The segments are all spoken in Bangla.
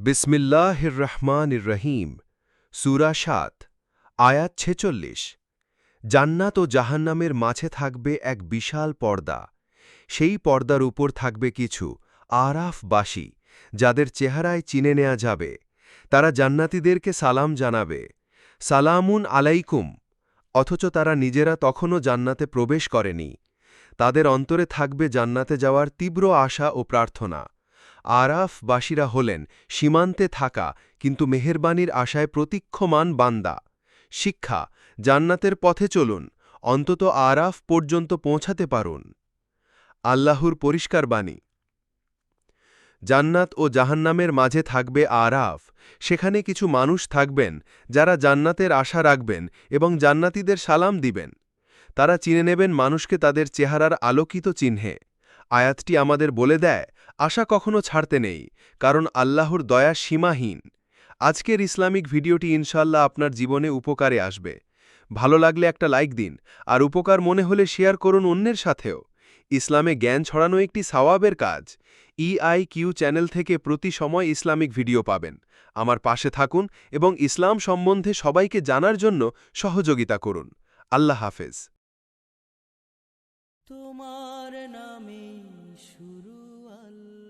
বিসমিল্লাহির রহমানির রহিম সুরা সাত, আয়াত ছেচল্লিশ। জান্নাত ও জাহান্নামের মাঝে থাকবে এক বিশাল পর্দা। সেই পর্দার উপর থাকবে কিছু আরাফবাসী, যাদের চেহারায় চিনে নেওয়া যাবে। তারা জান্নাতীদেরকে সালাম জানাবে। সালামুন আলাইকুম, অথচ তারা নিজেরা তখনও জান্নাতে প্রবেশ করেনি। তাদের অন্তরে থাকবে জান্নাতে যাওয়ার তীব্র আশা ও প্রার্থনা। আরাফবাসীরা হলেন সীমান্তে থাকা কিন্তু মেহেরবানির আশায় প্রতীক্ষমান বান্দা। শিক্ষা, জান্নাতের পথে চলুন, অন্তত আরাফ পর্যন্ত পৌঁছাতে পারুন। আল্লাহর পরিষ্কার বাণী। জান্নাত ও জাহান্নামের মাঝে থাকবে আরাফ, সেখানে কিছু মানুষ থাকবেন যারা জান্নাতের আশা রাখবেন এবং জান্নাতীদের সালাম দিবেন। তারা চিনে নেবেন মানুষকে তাদের চেহারার আলোকিত চিহ্নে। আয়াতটি আমাদের বলে দেয় আশা কখনো ছাড়তে নেই, কারণ আল্লাহর দয়া সীমাহীন। আজকের ইসলামিক ভিডিওটি ইনশাল্লাহ আপনার জীবনে উপকারে আসবে। ভালো লাগলে একটা লাইক দিন, আর উপকার মনে হলে শেয়ার করুন অন্যের সাথেও। ইসলামে জ্ঞান ছড়ানো একটি সাওয়াবের কাজ। ইআই কিউ চ্যানেল থেকে প্রতি সময় ইসলামিক ভিডিও পাবেন। আমার পাশে থাকুন এবং ইসলাম সম্বন্ধে সবাইকে জানার জন্য সহযোগিতা করুন। আল্লাহ হাফেজ। তোমার নামে শুরু আল্লাহ।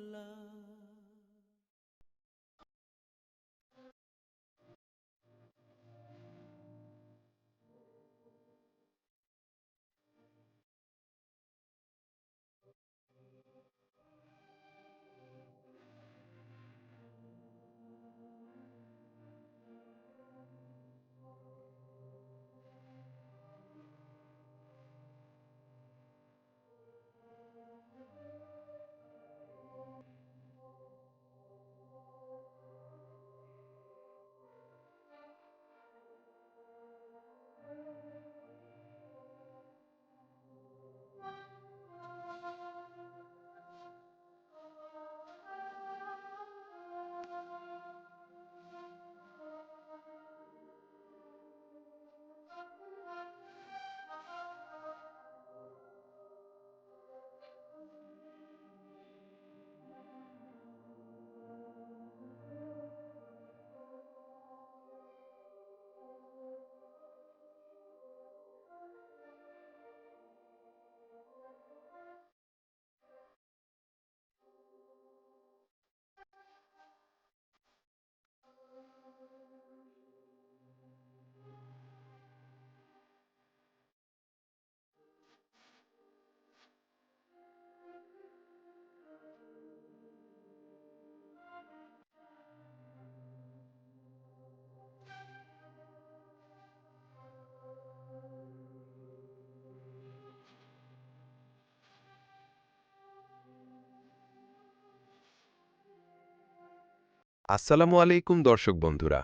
আসসালামু আলাইকুম, দর্শক বন্ধুরা।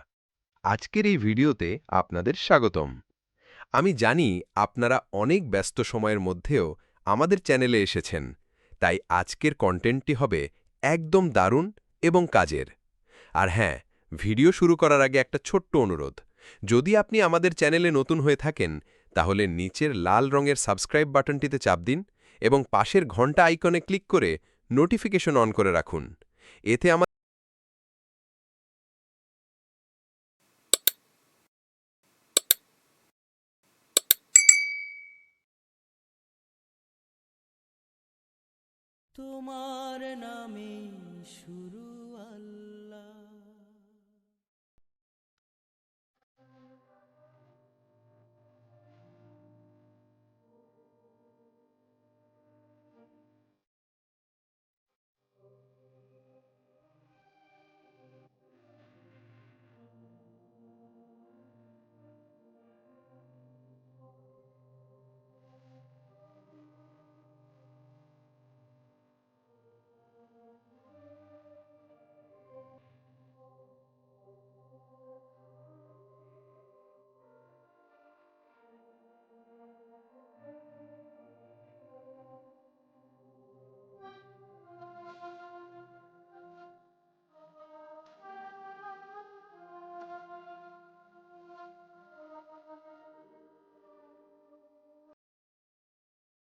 আজকের এই ভিডিওতে আপনাদের স্বাগতম। আমি জানি আপনারা অনেক ব্যস্ত সময়ের মধ্যেও আমাদের চ্যানেলে এসেছেন, তাই আজকের কন্টেন্টটি হবে একদম দারুণ এবং কাজের। আর হ্যাঁ ভিডিও শুরু করার আগে একটা ছোট্ট অনুরোধ। যদি আপনি আমাদের চ্যানেলে নতুন হয়ে থাকেন, তাহলে নিচের লাল রঙের সাবস্ক্রাইব বাটনটিতে চাপ দিন এবং পাশের ঘণ্টা আইকনে ক্লিক করে নোটিফিকেশন অন করে রাখুন। এতে আমার তোমার নামে শুরু